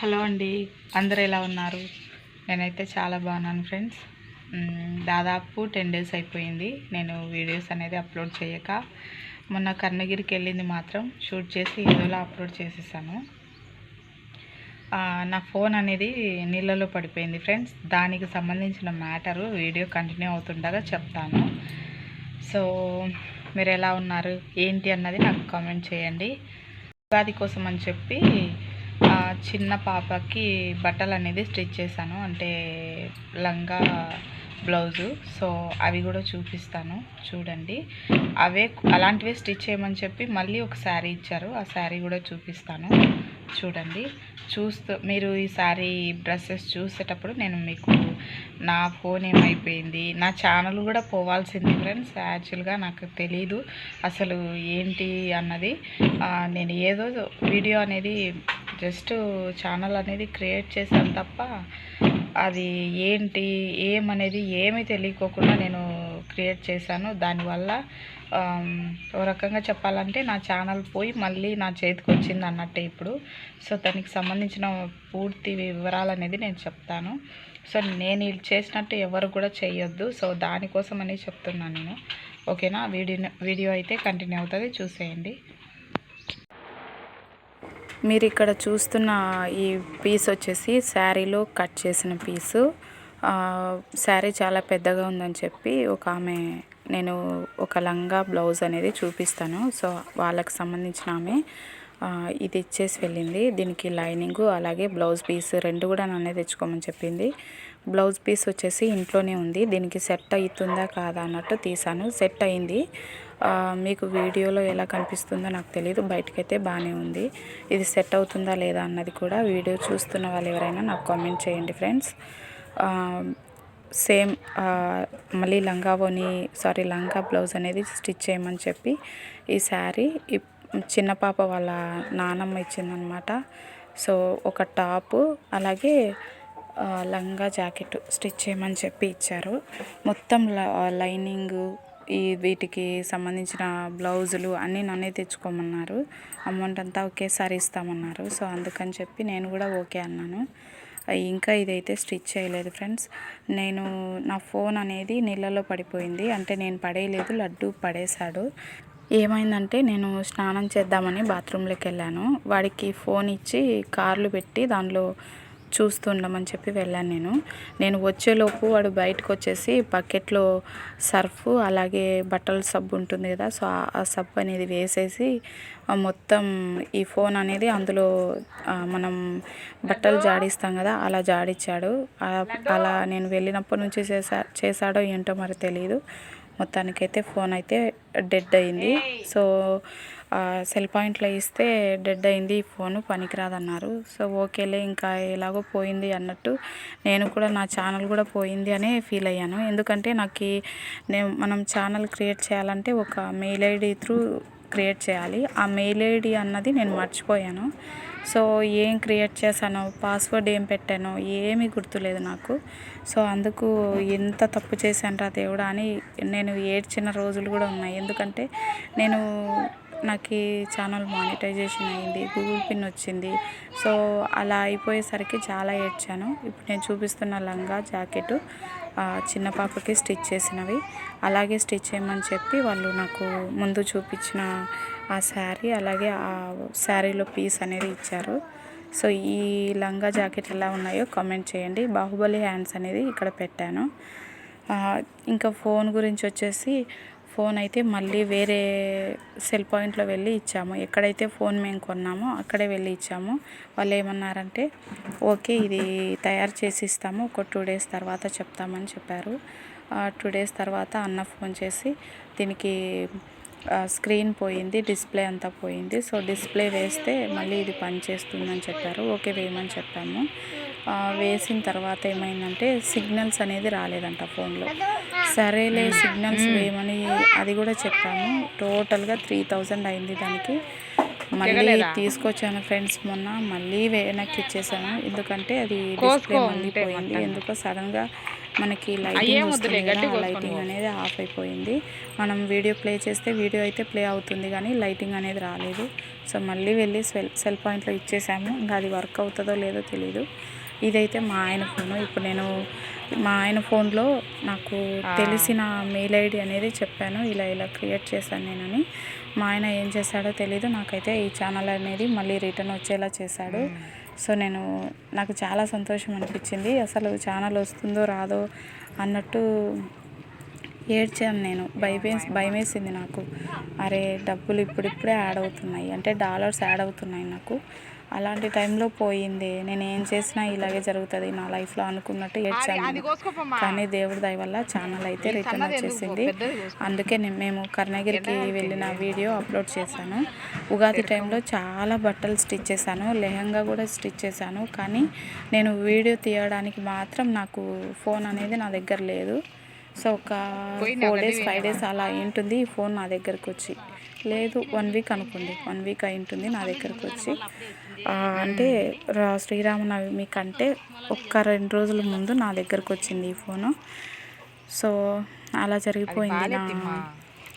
Hello అండి. అందరు ఎలా ఉన్నారు? నేనైతే చాలా బాగున్నాను ఫ్రెండ్స్. దాదాపు టెన్ డేస్ అయిపోయింది. నేను వీడియోస్ అనేది అప్లోడ్ చేయక. మొన్న కర్ణగిరికి వెళ్ళింది మాత్రం. షూట్ చేసి ఏదోలా అప్లోడ్ చేసేసాను. నా ఫోన్ అనేది నీళ్ళలో పడిపోయింది ఫ్రెండ్స్. దానికి సంబంధించిన మ్యాటరు వీడియో కంటిన్యూ అవుతుండగా చెప్తాను. సో మీరు ఎలా ఉన్నారు? ఏంటి అన్నది నాకు కామెంట్ చేయండి. ఉగాది కోసం అని చెప్పి చిన్న పాపకి బట్టలు అనేది స్టిచ్ చేశాను. అంటే లంగా బ్లౌజు. సో అవి కూడా చూపిస్తాను. చూడండి. అవే అలాంటివే స్టిచ్ చేయమని చెప్పి మళ్ళీ ఒక శారీ ఇచ్చారు. ఆ శారీ కూడా చూపిస్తాను. చూడండి. చూస్తూ మీరు ఈ శారీ డ్రెస్సెస్ చూసేటప్పుడు నేను మీకు నా ఫోన్ ఏమైపోయింది? నా ఛానల్ కూడా పోవాల్సింది ఫ్రెండ్స్. యాక్చువల్గా నాకు తెలీదు. అసలు ఏంటి అన్నది. నేను ఏదో వీడియో అనేది జస్ట్ ఛానల్ అనేది క్రియేట్ చేశాను తప్ప అది ఏంటి ఏమనేది ఏమీ తెలియకోకుండా నేను క్రియేట్ చేశాను. దానివల్ల ఓ రకంగా చెప్పాలంటే నా ఛానల్ పోయి మళ్ళీ నా చేతికి వచ్చింది అన్నట్టే ఇప్పుడు. సో దానికి సంబంధించిన పూర్తి వివరాలు అనేది నేను చెప్తాను. సో నేను ఇది చేసినట్టు ఎవరు కూడా చేయొద్దు. సో దానికోసం అని చెప్తున్నాను నేను. ఓకేనా? వీడియో వీడియో అయితే కంటిన్యూ అవుతుంది. చూసేయండి. మీరు ఇక్కడ చూస్తున్న ఈ పీస్ వచ్చేసి శారీలో కట్ చేసిన పీసు. శారీ చాలా పెద్దగా ఉందని చెప్పి ఒక ఆమె నేను ఒక లంగా బ్లౌజ్ అనేది చూపిస్తాను. సో వాళ్ళకి సంబంధించిన ఆమె ఇది ఇచ్చేసి వెళ్ళింది. దీనికి లైనింగ్ అలాగే బ్లౌజ్ పీస్ రెండు కూడా నన్నే తెచ్చుకోమని చెప్పింది. బ్లౌజ్ పీస్ వచ్చేసి ఇంట్లోనే ఉంది. దీనికి సెట్ అవుతుందా కాదా అన్నట్టు తీసాను. సెట్ అయింది. మీకు వీడియోలో ఎలా కనిపిస్తుందో నాకు తెలియదు బయటకైతే బాగానే ఉంది. ఇది సెట్ అవుతుందా లేదా అన్నది కూడా వీడియో చూస్తున్న వాళ్ళు ఎవరైనా నాకు కామెంట్ చేయండి ఫ్రెండ్స్. సేమ్ మళ్ళీ లంగా ఓని సారీ లంగా బ్లౌజ్ అనేది స్టిచ్ చేయమని చెప్పి ఈ శారీ ఈ చిన్న పాప వాళ్ళ నానమ్మ ఇచ్చిందనమాట సో ఒక టాపు అలాగే లంగా జాకెట్ స్టిచ్ చేయమని చెప్పి ఇచ్చారు. మొత్తం లైనింగు ఈ వీటికి సంబంధించిన బ్లౌజులు అన్నీ నన్నే తెచ్చుకోమన్నారు. అమౌంట్ అంతా ఒకేసారి ఇస్తామన్నారు. సో అందుకని చెప్పి నేను కూడా ఓకే అన్నాను. ఇంకా ఇదైతే స్టిచ్ చేయలేదు ఫ్రెండ్స్. నేను నా ఫోన్ అనేది నీళ్ళలో పడిపోయింది. అంటే నేను పడేయలేదు లడ్డు పడేశాడు. ఏమైందంటే నేను స్నానం చేద్దామని బాత్రూంలోకి వెళ్ళాను. వాడికి ఫోన్ ఇచ్చి కార్లు పెట్టి దానిలో చూస్తుండమని చెప్పి వెళ్ళాను నేను. నేను వచ్చేలోపు వాడు బయటకు వచ్చేసి బకెట్లో సర్ఫ్ అలాగే బట్టల సబ్బు ఉంటుంది కదా సో ఆ- సబ్బు అనేది వేసేసి మొత్తం ఈ ఫోన్ అనేది అందులో మనం బట్టలు జాడిస్తాం కదా అలా జాడిచ్చాడు. అలా నేను వెళ్ళినప్పటి నుంచి చేసా చేశాడో ఏంటో మరి తెలియదు మొత్తానికైతే ఫోన్ అయితే డెడ్ అయింది. సో సెల్ పాయింట్లో ఇస్తే డెడ్ అయింది ఈ ఫోను పనికిరాదన్నారు. సో ఓకేలే ఇంకా ఎలాగో పోయింది అన్నట్టు నేను కూడా నా ఛానల్ కూడా పోయింది అనే ఫీల్ అయ్యాను. ఎందుకంటే నాకు నేను మనం ఛానల్ క్రియేట్ చేయాలంటే ఒక మెయిల్ ఐడి త్రూ క్రియేట్ చేయాలి. ఆ మెయిల్ ఐడి అన్నది నేను మర్చిపోయాను. సో ఏం క్రియేట్ చేశానో పాస్వర్డ్ ఏం పెట్టానో ఏమీ గుర్తులేదు నాకు. సో అందుకు ఎంత తప్పు చేశాను రా దేవుడా అని నేను ఏడ్చిన రోజులు కూడా ఉన్నాయి. ఎందుకంటే నేను నాకు ఈ ఛానల్ మానిటైజేషన్ అయింది గూగుల్ పిన్ వచ్చింది. సో అలా అయిపోయేసరికి చాలా ఏడ్చాను. ఇప్పుడు నేను చూపిస్తున్న లంగా జాకెట్ చిన్న పాపకి స్టిచ్ చేసినవి. అలాగే స్టిచ్ చేయమని చెప్పి వాళ్ళు నాకు ముందు చూపించిన ఆ శారీ అలాగే ఆ శారీలో పీస్ అనేది ఇచ్చారు. సో ఈ లంగా జాకెట్ ఎలా ఉన్నాయో కామెంట్ చేయండి. బాహుబలి హ్యాండ్స్ అనేది ఇక్కడ పెట్టాను. ఇంకా ఫోన్ గురించి వచ్చేసి ఫోన్ అయితే మళ్ళీ వేరే సెల్ పాయింట్లో వెళ్ళి ఇచ్చాము. ఎక్కడైతే ఫోన్ మేము కొన్నామో అక్కడే వెళ్ళి ఇచ్చాము. వాళ్ళు ఏమన్నారంటే ఓకే ఇది తయారు చేసి ఇస్తాము. ఒక టూ డేస్ తర్వాత చెప్తామని చెప్పారు. టూ డేస్ తర్వాత అన్న ఫోన్ చేసి దీనికి స్క్రీన్ పోయింది డిస్ప్లే అంతా పోయింది. సో డిస్ప్లే వేస్తే మళ్ళీ ఇది పనిచేస్తుందని చెప్పారు. ఓకే వేయమని చెప్పాము. వేసిన తర్వాత ఏమైందంటే సిగ్నల్స్ అనేది రాలేదంట ఫోన్లో. సరేలే సిగ్నల్స్ వేయమని అది కూడా చెప్పాము. టోటల్గా త్రీ థౌజండ్ అయింది దానికి. మళ్ళీ తీసుకొచ్చాను ఫ్రెండ్స్ మొన్న మళ్ళీ వెనక్కి ఇచ్చేసాను. ఎందుకంటే అది డిస్ప్లే మళ్ళీ పోయింది. ఎందుకో సడన్గా మనకి లైటింగ్ వస్తుంది కదా లైటింగ్ అనేది ఆఫ్ అయిపోయింది. మనం వీడియో ప్లే చేస్తే వీడియో అయితే ప్లే అవుతుంది కానీ లైటింగ్ అనేది రాలేదు. సో మళ్ళీ వెళ్ళి సెల్ సెల్ పాయింట్లో ఇచ్చేసాము. ఇంకా అది వర్క్ అవుతుందో లేదో తెలీదు. ఇదైతే మా ఆయన ఫోను. ఇప్పుడు నేను మా ఆయన ఫోన్లో నాకు తెలిసిన మెయిల్ ఐడి అనేది చెప్పాను. ఇలా ఇలా క్రియేట్ చేశాను నేనని. మా ఆయన ఏం చేశాడో తెలీదు. నాకైతే ఈ ఛానల్ అనేది మళ్ళీ రిటర్న్ వచ్చేలా చేశాడు. సో నేను నాకు చాలా సంతోషం అనిపించింది. అసలు ఛానల్ వస్తుందో రాదో అన్నట్టు ఏడ్చాను నేను. భయం భయం వేసింది నాకు. అరే డబ్బులు ఇప్పుడిప్పుడే యాడ్ అవుతున్నాయి. అంటే డాలర్స్ యాడ్ అవుతున్నాయి నాకు. అలాంటి టైంలో పోయింది. నేను ఏం చేసినా ఇలాగే జరుగుతుంది నా లైఫ్లో అనుకున్నట్టు ఏడ్చాను. కానీ దేవుడి దయ వల్ల ఛానల్ అయితే రిటర్న్ వచ్చేసింది. అందుకే నేను మేము కర్ణగిరికి వెళ్ళిన వీడియో అప్లోడ్ చేశాను. ఉగాది టైంలో చాలా బట్టలు స్టిచ్ చేశాను. లెహంగా కూడా స్టిచ్ చేశాను. కానీ నేను వీడియో తీయడానికి మాత్రం నాకు ఫోన్ అనేది నా దగ్గర లేదు. సో ఒక ఫోర్ డేస్ ఫైవ్ డేస్ అలా ఉంటుంది ఈ ఫోన్ నా దగ్గరకు వచ్చి లేదు వన్ వీక్ అనుకోండి. వన్ వీక్ అయి ఉంటుంది నా దగ్గరకు వచ్చి. అంటే రా- శ్రీరామనవమి కంటే ఒక్క రెండు రోజుల ముందు నా దగ్గరకు వచ్చింది ఈ ఫోను. సో అలా జరిగిపోయింది నా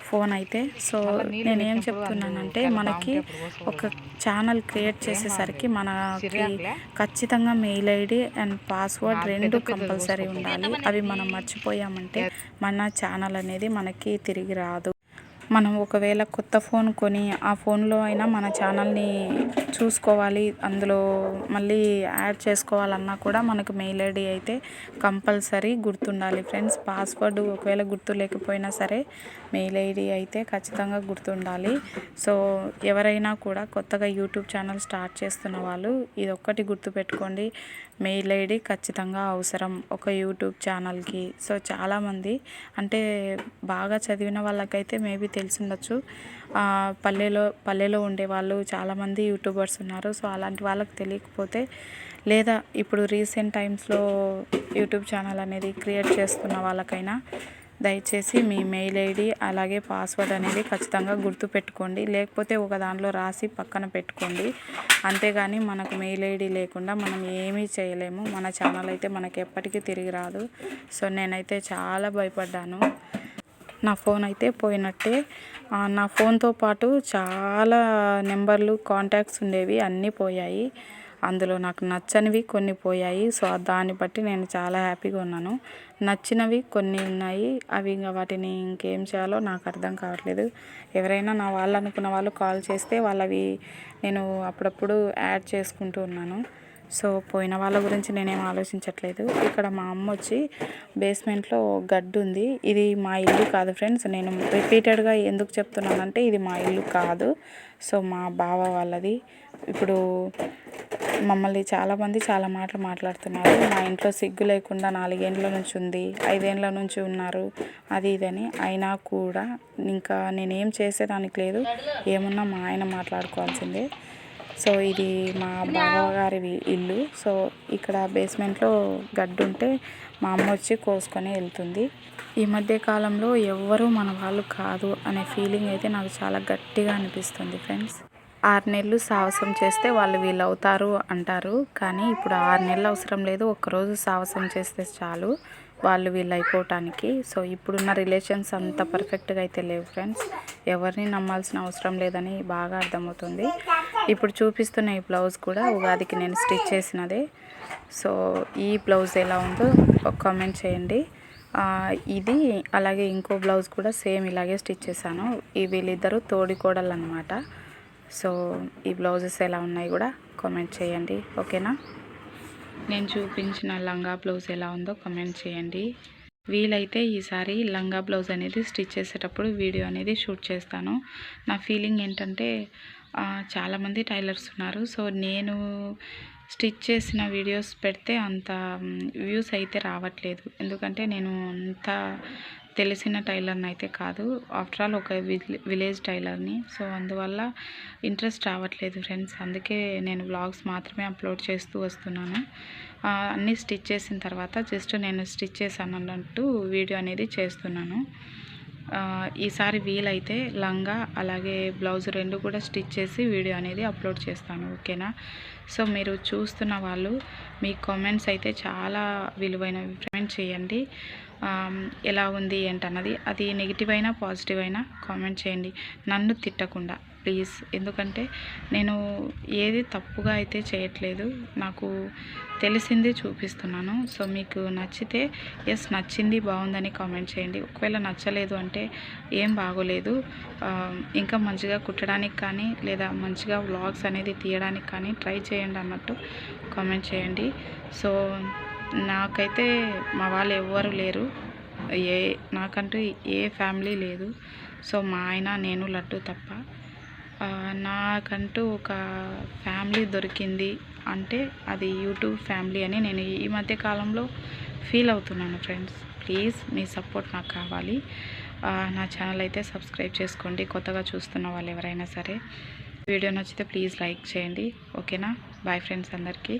ఫోన్ అయితే. సో నేనేం చెప్తున్నానంటే మనకి ఒక ఛానల్ క్రియేట్ చేసేసరికి మనకి ఖచ్చితంగా మెయిల్ ఐడి అండ్ పాస్వర్డ్ రెండు కంపల్సరీ ఉండాలి. అవి మనం మర్చిపోయామంటే మన ఛానల్ అనేది మనకి తిరిగి రాదు. మనం ఒకవేళ కొత్త ఫోన్ కొని ఆ ఫోన్లో అయినా మన ఛానల్ని చూసుకోవాలి అందులో మళ్ళీ యాడ్ చేసుకోవాలన్నా కూడా మనకు మెయిల్ ఐడి అయితే కంపల్సరీ గుర్తుండాలి. ఫ్రెండ్స్ పాస్వర్డ్ ఒకవేళ గుర్తు లేకపోయినా సరే మెయిల్ ఐడి అయితే ఖచ్చితంగా గుర్తుండాలి. సో ఎవరైనా కూడా కొత్తగా యూట్యూబ్ ఛానల్ స్టార్ట్ చేస్తున్న వాళ్ళు ఇది ఒక్కటి గుర్తుపెట్టుకోండి. మెయిల్ ఐడి ఖచ్చితంగా అవసరం ఒక యూట్యూబ్ ఛానల్కి. సో చాలామంది అంటే బాగా చదివిన వాళ్ళకైతే మేబీ తెలిసి ఉండొచ్చు పల్లెలో పల్లెలో ఉండే వాళ్ళు చాలామంది యూట్యూబర్స్ ఉన్నారు. సో అలాంటి వాళ్ళకి తెలియకపోతే లేదా ఇప్పుడు రీసెంట్ టైమ్స్లో యూట్యూబ్ ఛానల్ అనేది క్రియేట్ చేస్తున్న వాళ్ళకైనా దయచేసి మీ మెయిల్ ఐడి అలాగే పాస్వర్డ్ అనేది ఖచ్చితంగా గుర్తుపెట్టుకోండి. లేకపోతే ఒక దాంట్లో రాసి పక్కన పెట్టుకోండి. అంతేగాని మనకు మెయిల్ ఐడి లేకుండా మనం ఏమీ చేయలేము. మన ఛానల్ అయితే మనకి ఎప్పటికీ తిరిగి రాదు. సో నేనైతే చాలా భయపడ్డాను. నా ఫోన్ అయితే పోయినట్టే. నా ఫోన్తో పాటు చాలా నెంబర్లు కాంటాక్ట్స్ ఉండేవి అన్నీ పోయాయి. అందులో నాకు నచ్చనివి కొన్ని పోయాయి. సో దాన్ని బట్టి నేను చాలా హ్యాపీగా ఉన్నాను. నచ్చినవి కొన్ని ఉన్నాయి. అవి ఇంకా వాటిని ఇంకేం చేయాలో నాకు అర్థం కావట్లేదు. ఎవరైనా నా వాళ్ళు అనుకున్న వాళ్ళు కాల్ చేస్తే వాళ్ళవి నేను అప్పుడప్పుడు యాడ్ చేసుకుంటూ ఉన్నాను. సో పోయిన వాళ్ళ గురించి నేనేం ఆలోచించట్లేదు. ఇక్కడ మా అమ్మ వచ్చి బేస్మెంట్లో గడ్డు ఉంది. ఇది మా ఇల్లు కాదు ఫ్రెండ్స్. నేను రిపీటెడ్గా ఎందుకు చెప్తున్నానంటే ఇది మా ఇల్లు కాదు. సో మా బావ వాళ్ళది. ఇప్పుడు మమ్మల్ని చాలామంది చాలా మాటలు మాట్లాడుతున్నారు. మా ఇంట్లో సిగ్గు లేకుండా నాలుగేండ్ల నుంచి ఉంది ఐదేండ్ల నుంచి ఉన్నారు అది ఇదని. అయినా కూడా ఇంకా నేనేం చేసేదానికి లేదు. ఏమున్నా మా ఆయన మాట్లాడుకోవాల్సిందే. సో ఇది మా బావగారి ఇల్లు. సో ఇక్కడ బేస్మెంట్లో గడ్డి ఉంటే మా అమ్మ వచ్చి కోసుకొని వెళ్తుంది. ఈ మధ్య కాలంలో ఎవ్వరూ మన వాళ్ళు కాదు అనే ఫీలింగ్ అయితే నాకు చాలా గట్టిగా అనిపిస్తుంది ఫ్రెండ్స్. ఆరు నెలలు సాహసం చేస్తే వాళ్ళు వీళ్ళు అవుతారు అంటారు. కానీ ఇప్పుడు ఆరు నెలలు అవసరం లేదు. ఒక్కరోజు సాహసం చేస్తే చాలు. వాళ్ళు వీళ్ళు అయిపోవటానికి. సో ఇప్పుడున్న రిలేషన్స్ అంత పర్ఫెక్ట్గా అయితే లేవు ఫ్రెండ్స్. ఎవరిని నమ్మాల్సిన అవసరం లేదని బాగా అర్థమవుతుంది. ఇప్పుడు చూపిస్తున్న ఈ బ్లౌజ్ కూడా ఉగాదికి నేను స్టిచ్ చేసినదే. సో ఈ బ్లౌజ్ ఎలా ఉందో ఒక కామెంట్ చేయండి. ఇది అలాగే ఇంకో బ్లౌజ్ కూడా సేమ్ ఇలాగే స్టిచ్ చేశాను. ఈ వీళ్ళిద్దరూ తోడికోడలు అనమాట సో ఈ బ్లౌజెస్ ఎలా ఉన్నాయి కూడా కామెంట్ చేయండి. ఓకేనా? నేను చూపించిన లంగా బ్లౌజ్ ఎలా ఉందో కమెంట్ చేయండి. వీలైతే ఈసారి లంగా బ్లౌజ్ అనేది స్టిచ్ చేసేటప్పుడు వీడియో అనేది షూట్ చేస్తాను. నా ఫీలింగ్ ఏంటంటే చాలామంది టైలర్స్ ఉన్నారు. సో నేను స్టిచ్ చేసిన వీడియోస్ పెడితే అంత వ్యూస్ అయితే రావట్లేదు. ఎందుకంటే నేను అంత తెలిసిన టైలర్ని అయితే కాదు. ఆఫ్టర్ ఆల్ ఒక విలేజ్ టైలర్ని. సో అందువల్ల ఇంట్రెస్ట్ రావట్లేదు ఫ్రెండ్స్. అందుకే నేను వ్లాగ్స్ మాత్రమే అప్లోడ్ చేస్తూ వస్తున్నాను. అన్నీ స్టిచ్ చేసిన తర్వాత జస్ట్ నేను స్టిచ్ చేశాను అన్నట్టు వీడియో అనేది చేస్తున్నాను. ఈసారి వీలైతే లంగా అలాగే బ్లౌజ్ రెండు కూడా స్టిచ్ చేసి వీడియో అనేది అప్లోడ్ చేస్తాను. ఓకేనా? సో మీరు చూస్తున్న వాళ్ళు మీ కామెంట్స్ అయితే చాలా విలువైనవి కామెంట్ చేయండి. ఎలా ఉంది ఏంటన్నది. అది నెగిటివ్ అయినా పాజిటివ్ అయినా కామెంట్ చేయండి. నన్ను తిట్టకుండా ప్లీజ్. ఎందుకంటే నేను ఏది తప్పుగా అయితే చేయట్లేదు. నాకు తెలిసింది చూపిస్తున్నాను. సో మీకు నచ్చితే ఎస్ నచ్చింది బాగుందని కామెంట్ చేయండి. ఒకవేళ నచ్చలేదు అంటే ఏం బాగోలేదు. ఇంకా మంచిగా కుట్టడానికి కానీ లేదా మంచిగా వ్లాగ్స్ అనేది తీయడానికి కానీ ట్రై చేయండి అన్నట్టు కామెంట్ చేయండి. సో నాకైతే మా వాళ్ళు ఎవ్వరు లేరు. ఏ నాకంటూ ఏ ఫ్యామిలీ లేదు. సో మా ఆయన నేను లడ్డు తప్ప. నాకంటూ ఒక ఫ్యామిలీ దొరికింది అంటే అది యూట్యూబ్ ఫ్యామిలీ అని నేను ఈ మధ్య కాలంలో ఫీల్ అవుతున్నాను ఫ్రెండ్స్. ప్లీజ్ మీ సపోర్ట్ నాకు కావాలి. నా ఛానల్ అయితే సబ్స్క్రైబ్ చేసుకోండి. కొత్తగా చూస్తున్న వాళ్ళు ఎవరైనా సరే. వీడియో నచ్చితే ప్లీజ్ లైక్ చేయండి. ఓకేనా? బాయ్ ఫ్రెండ్స్ అందరికీ.